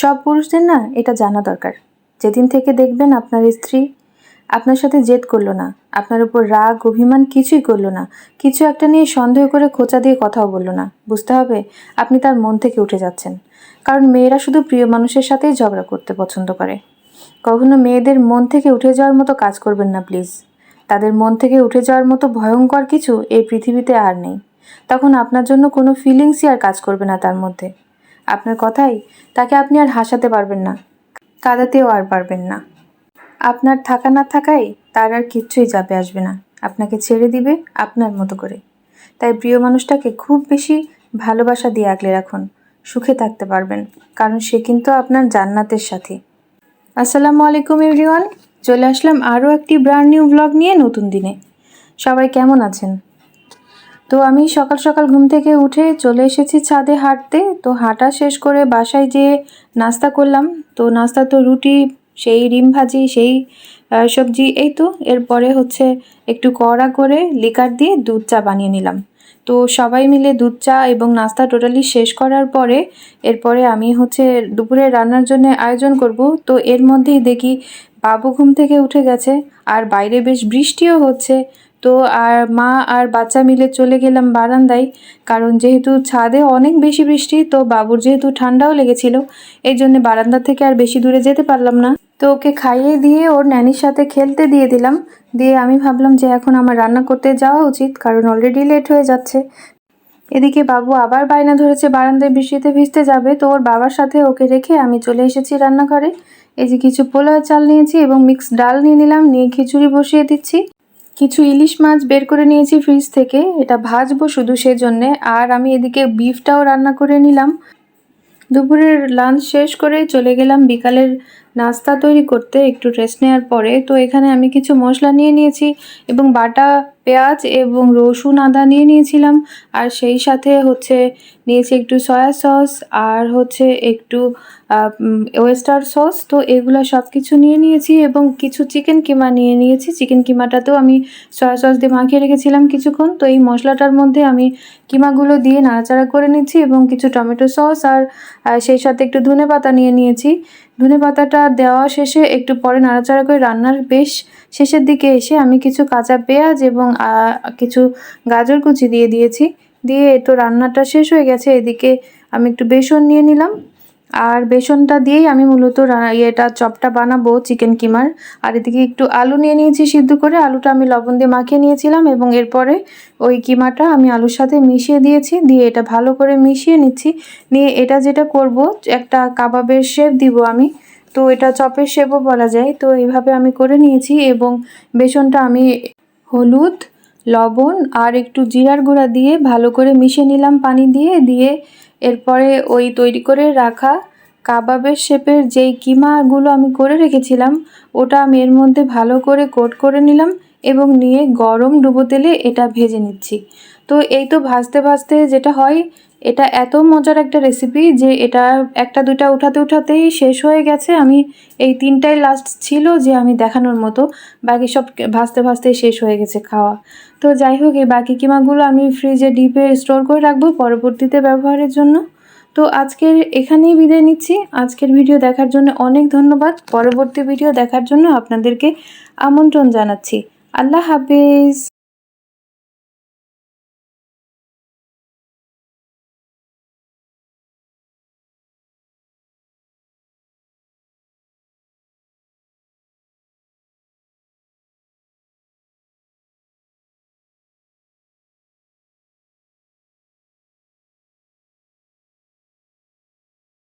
সব পুরুষদের না এটা জানা দরকার। যেদিন থেকে দেখবেন আপনার স্ত্রী আপনার সাথে জেদ করল না, আপনার উপর রাগ, অভিমান কিছুই করল না, কিছু একটা নিয়ে সন্দেহ করে খোঁচা দিয়ে কথাও বলল না, বুঝতে হবে আপনি তার মন থেকে উঠে যাচ্ছেন। কারণ মেয়েরা শুধু প্রিয় মানুষের সাথেই ঝগড়া করতে পছন্দ করে। কখনো মেয়েদের মন থেকে উঠে যাওয়ার মতো কাজ করবেন না, প্লিজ। তাদের মন থেকে উঠে যাওয়ার মতো ভয়ঙ্কর কিছু এই পৃথিবীতে আর নেই। তখন আপনার জন্য কোনো ফিলিংসই আর কাজ করবে না তার মধ্যে। আপনার কথাই, তাকে আপনি আর হাসাতে পারবেন না। কাঁদাতেও আর পারবেন না। আপনার থাকা না থাকাই তার আর কিচ্ছুই যাবে আসবে না। আপনাকে ছেড়ে দিবে আপনার মতো করে। তাই প্রিয় মানুষটাকে খুব বেশি ভালোবাসা দিয়ে আগলে রাখুন। সুখে থাকতে পারবেন, কারণ সে কিন্তু আপনার জান্নাতের সাথী। আসসালামু আলাইকুম এভরিওয়ান চলে আসলাম আরও একটি ব্র্যান্ড নিউ ব্লগ নিয়ে নতুন দিনে। সবাই কেমন আছেন? তো আমি সকাল সকাল ঘুম থেকে উঠে চলে এসেছি ছাদে হাঁটতে। তো হাঁটা শেষ করে বাসায় যেয়ে নাস্তা করলাম। তো নাস্তা তো রুটি, সেই ডিম ভাজি, সেই সবজি, এই তো। এরপরে হচ্ছে একটু কড়া করে লিকার দিয়ে দুধ চা বানিয়ে নিলাম। তো সবাই মিলে দুধ চা এবং নাস্তা টোটালি শেষ করার পরে এরপরে আমি হচ্ছে দুপুরে রান্নার জন্য আয়োজন করব। তো এর মধ্যেই দেখি বাবু ঘুম থেকে উঠে গেছে আর বাইরে বেশ বৃষ্টিও হচ্ছে। তো আর মা আর বাচ্চা মিলে চলে গেলাম বারান্দায়। কারণ যেহেতু ছাদে অনেক বেশি বৃষ্টি, তো বাবুর যেহেতু ঠান্ডাও লেগেছিল এই জন্য বারান্দা থেকে আর বেশি দূরে যেতে পারলাম না। তো ওকে খাইয়ে দিয়ে ওর ন্যানির সাথে খেলতে দিয়ে দিলাম। দিয়ে আমি ভাবলাম যে এখন আমার রান্না করতে যাওয়া উচিত, কারণ অলরেডি লেট হয়ে যাচ্ছে। এদিকে বাবু আবার বায়না ধরেছে বারান্দায় বৃষ্টিতে ভিজতে যাবে, তো ওর বাবার সাথে ওকে রেখে আমি চলে এসেছি রান্নাঘরে। এই যে কিছু পোলাও চাল নিয়েছি এবং মিক্স ডাল নিয়ে নিলাম, নিয়ে খিচুড়ি বসিয়ে দিচ্ছি। কিছু ইলিশ মাছ বের করে নিয়েছি ফ্রিজ থেকে। এটা ভাজবো শুধু সেজন্যে। আর আমি এদিকে বিফটাও রান্না করে নিলাম। দুপুরের লাঞ্চ শেষ করে চলে গেলাম বিকালের নাস্তা তৈরি করতে একটু রেস্ট নেওয়ার পরে তো এখানে আমি কিছু মশলা নিয়ে নিয়েছি এবং বাটা, পেঁয়াজ এবং রসুন, আদা নিয়ে নিয়েছিলাম। আর সেই সাথে হচ্ছে নিয়েছি একটু সয়া সস আর হচ্ছে একটু ওয়েস্টার সস তো এগুলো সব কিছু নিয়ে নিয়েছি এবং কিছু চিকেন কিমা নিয়ে নিয়েছি। চিকেন কিমাটাতেও আমি সয়া সস দিয়ে মাখিয়ে রেখেছিলাম কিছুক্ষণ। তো এই মশলাটার মধ্যে আমি কিমাগুলো দিয়ে নাড়াচাড়া করে নিচ্ছি এবং কিছু টমেটো সস আর সেই সাথে একটু ধনে পাতা নিয়ে নিয়েছি। ধনে পাতাটা দেওয়া শেষে একটু পরে নাড়াচাড়া করে রান্নার বেশ শেষের দিকে এসে আমি কিছু কাঁচা পেঁয়াজ এবং কিছু গাজর কুচি দিয়ে দিয়েছি। দিয়ে তো রান্নাটা শেষ হয়ে গেছে। এদিকে আমি একটু বেসন নিয়ে নিলাম। আর বেসনটা দিয়েই আমি মূলত ইয়েটা, চপটা বানাবো চিকেন কিমার। আর এদিকে একটু আলু নিয়ে নিয়েছি সিদ্ধ করে। আলুটা আমি লবণ দিয়ে মাখিয়ে নিয়েছিলাম এবং এরপরে ওই কিমাটা আমি আলুর সাথে মিশিয়ে দিয়েছি। দিয়ে এটা ভালো করে মিশিয়ে নিচ্ছি। নিয়ে এটা যেটা করব, একটা কাবাবের শেপ দিব আমি। তো এটা চপের শেপও বলা যায়। তো এইভাবে আমি করে নিয়েছি এবং বেসনটা আমি হলুদ লবণ আর একটু জিরার গুঁড়া দিয়ে ভালো করে মিশে নিলাম পানি দিয়ে দিয়ে এরপরে ওই তৈরি করে রাখা কাবাবের শেপের যেই কিমাগুলো আমি করে রেখেছিলাম, ওটা আমি এর মধ্যে ভালো করে কোট করে নিলাম। এবং নিয়ে গরম ডুবো তেলে এটা ভেজে নিচ্ছি। তো এই তো ভাজতে ভাজতে যেটা হয়, এটা এত মজার একটা রেসিপি যে এটা একটা দুইটা উঠাতে উঠাতেই শেষ হয়ে গেছে। আমি এই তিনটাই লাস্ট ছিল যে আমি দেখানোর মতো, বাকি সব ভাজতে ভাজতে শেষ হয়ে গেছে খাওয়া। তো যাই হোক, এই বাকি কিমাগুলো আমি ফ্রিজে ডিপে স্টোর করে রাখব পরবর্তীতে ব্যবহারের জন্য। তো আজকের এখানেই বিদায় নিচ্ছি। আজকের ভিডিও দেখার জন্য অনেক ধন্যবাদ। পরবর্তী ভিডিও দেখার জন্য আপনাদেরকে আমন্ত্রণ জানাচ্ছি। আল্লাহ হাফিজ।